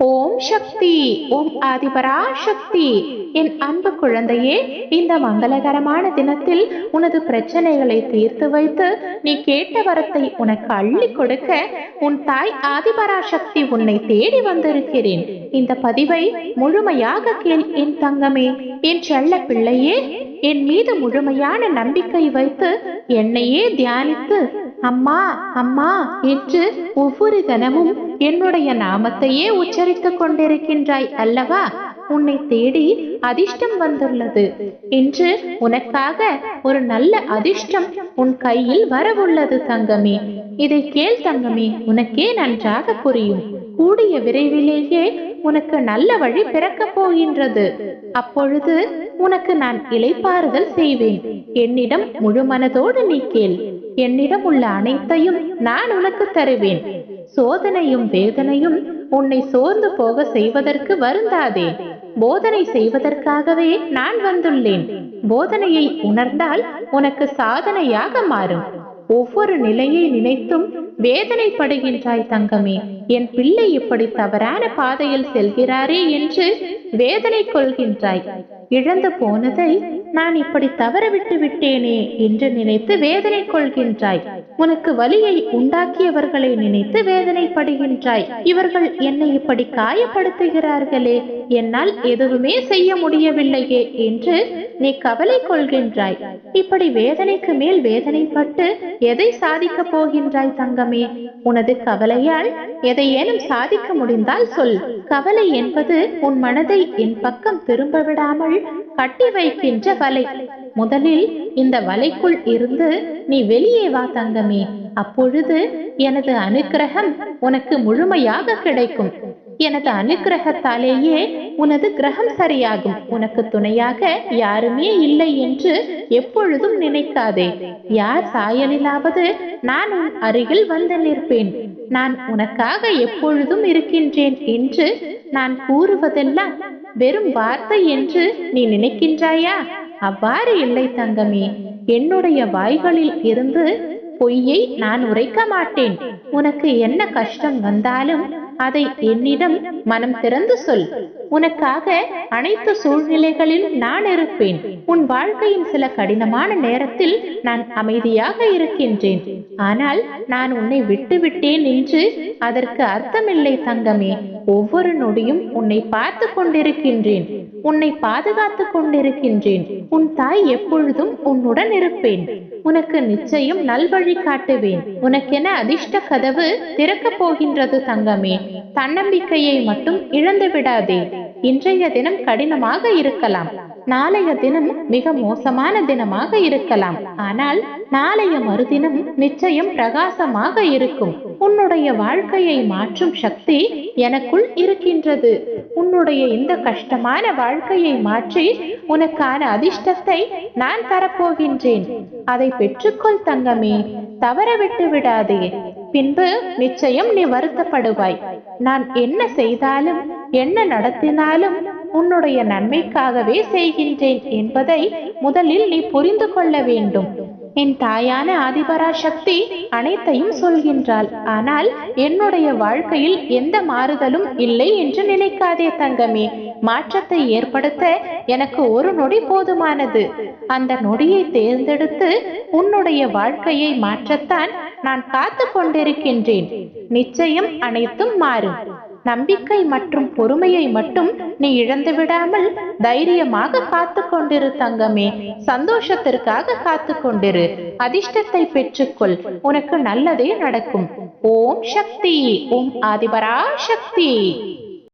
ஓம் சக்தி ஓம் ஆதிபரா சக்தி என் அன்பு குழந்தையே இந்த மங்களகரமான தினத்தில் உனது பிரச்சனைகளை தீர்த்து வைத்து நீ கேட்ட வரத்தை உனக்கு அள்ளி கொடுக்க உன் தாய் ஆதிபரா சக்தி உன்னை தேடி வந்திருக்கிறேன். இந்த பதிவை முழுமையாக கேள் என் தங்கமே. என் செல்ல பிள்ளையே என் மீது முழுமையான நம்பிக்கை வைத்து என்னையே தியானித்து அம்மா அம்மா என்று ஒவ்வொரு தினமும் என்னுடைய நாமத்தையே உச்சரித்துக் கொண்டிருக்கின்றாய் அல்லவா? உன்னை தேடி அதிர்ஷ்டம் வந்துள்ளது. இன்று உனக்காக ஒரு நல்ல அதிர்ஷ்டம் உன் கையில் வரவுள்ளது தங்கமே. இதை கேள் தங்கமே உனக்கே நன்றாக புரியும். கூடிய விரைவிலேயே உனக்கு நல்ல வழி பிறக்கப் போகின்றது. அப்பொழுது உனக்கு நான் இலைப்பாறுதல் செய்வேன். என்னிடம் முழு மனதோடு நீ கேள். என்னிடம் உள்ள அனைத்தையும் நான் உனக்கு தருவேன். சோதனையும் வேதனையும் உன்னை சோர்ந்து போக செய்வதற்கு வருந்தாதே. போதனை செய்வதற்காகவே நான் வந்துள்ளேன். போதனையை உணர்ந்தால் உனக்கு சாதனையாக மாறும். ஒவ்வொரு நிலையை நினைத்தும் வேதனைப்படுகின்றாய் தங்கமே. என் பிள்ளை இப்படி தவறான பாதையில் செல்கிறாரே என்று வேதனை கொள்கின்றாய். இழந்து போனதை நான் இப்படி தவறவிட்டு விட்டேனே என்று நினைத்து வேதனை கொள்கின்றாய். உனக்கு வலியை உண்டாக்கியவர்களை நினைத்து வேதனைப்படுகின்றாய். இவர்கள் என்னை இப்படி காயப்படுத்துகிறார்களே. என்னால் எதுவுமே செய்ய முடியவில்லையே என்று நீ கவலை கொள்கின்றாய். இப்படி வேதனைக்கு மேல் வேதனைப்பட்டு எதை சாதிக்கப் போகின்றாய் தங்கமே? உனது கவலையால் எதையேனும் சாதிக்க முடிந்தால் சொல். கவலை என்பது உன் மனதை என் பக்கம் திரும்ப விடாமல் கட்டி வைக்கின்ற வலை. முதலில் இந்த வலைக்குள் இருந்து நீ வெளியே வா தங்கமே. அப்பொழுது எனது அனுக்கிரகம் உனக்கு முழுமையாக கிடைக்கும். எனது அனுக்கிரகத்தாலேயே உனது கிரகம் சரியாகும். உனக்கு துணையாக யாருமே இல்லை என்று எப்பொழுதும் நினைக்காதே. யார் சாயலிலாவது நான் உன் அருகில் வந்து நிற்பேன். நான் உனக்காக எப்பொழுதும் இருக்கின்றேன் என்று நான் கூறுவதெல்லாம் வெறும் வார்த்தை என்று நீ நினைக்கின்றாயா? அவ்வாறு இல்லை தங்கமே. என்னுடைய வாய்களில் இருந்து பொய்யை நான் உரைக்க மாட்டேன். உனக்கு என்ன கஷ்டம் வந்தாலும் அதை என்னிடம் மனம் திறந்து சொல். உனக்காக அனைத்து சூழ்நிலைகளிலும் நான் இருப்பேன். உன் வாழ்க்கையின் சில கடினமான நேரத்தில் நான் அமைதியாக இருக்கின்றேன். ஆனால் நான் உன்னை விட்டு விட்டேன் என்று அதற்கு அர்த்தமில்லை தங்கமே. ஒவ்வொரு நொடியும் உன்னை பார்த்து கொண்டிருக்கின்றேன். உன்னை பாதுகாத்துக் கொண்டிருக்கின்றேன். உன் தாய் எப்பொழுதும் உன்னுடன் இருப்பேன். உனக்கு நிச்சயம் நல்வழி காட்டுவேன். உனக்கென அதிர்ஷ்ட கதவு திறக்கப் போகின்றது தங்கமே. தன்னம்பிக்கையை மட்டும் இழந்து விடாதே இன்றைய தினம் கடினமாக இருக்கலாம். நாளைய தினம் மிக மோசமான தினமாக இருக்கலாம். ஆனால் நாளைய மறுதினம் நிச்சயம் பிரகாசமாக இருக்கும். உன்னுடைய வாழ்க்கையை மாற்றும் சக்தி எனக்குள் இருக்கின்றது. உன்னுடைய இந்த கஷ்டமான வாழ்க்கையை மாற்றி உனக்கான அதிர்ஷ்டத்தை நான் தரப்போகின்றேன். அதை பெற்றுக்கொள் தங்கமே. தவற விட்டு விடாதே. பின்பு நிச்சயம் நீ வருத்தப்படுவாய். நான் என்ன செய்தாலும் என்ன நடத்தினாலும் உன்னுடைய நன்மைக்காகவே செய்கின்றேன் என்பதை முதலில் நீ புரிந்து கொள்ள வேண்டும். என் தாயான ஆதிபரா சக்தி அனைத்தையும் சொல்கின்றாள். ஆனால் என்னுடைய வாழ்க்கையில் எந்த மாறுதலும் இல்லை என்று நினைக்காதே தங்கமே. மாற்றத்தை ஏற்படுத்த எனக்கு ஒரு நொடி போதுமானது. அந்த நொடியை தேர்ந்தெடுத்து உன்னுடைய வாழ்க்கையை மாற்றத்தான் நான் காத்து கொண்டிருக்கின்றேன். நிச்சயம் அனைத்தும் மாறும். நம்பிக்கை மற்றும் பொறுமையை மட்டும் நீ இழந்து விடாமல் தைரியமாக காத்து கொண்டிரு தங்கமே. சந்தோஷத்திற்காக காத்து கொண்டிரு. அதிர்ஷ்டத்தை பெற்றுக்கொள். உனக்கு நல்லதே நடக்கும். ஓம் சக்தி. ஓம் ஆதிபரா சக்தி.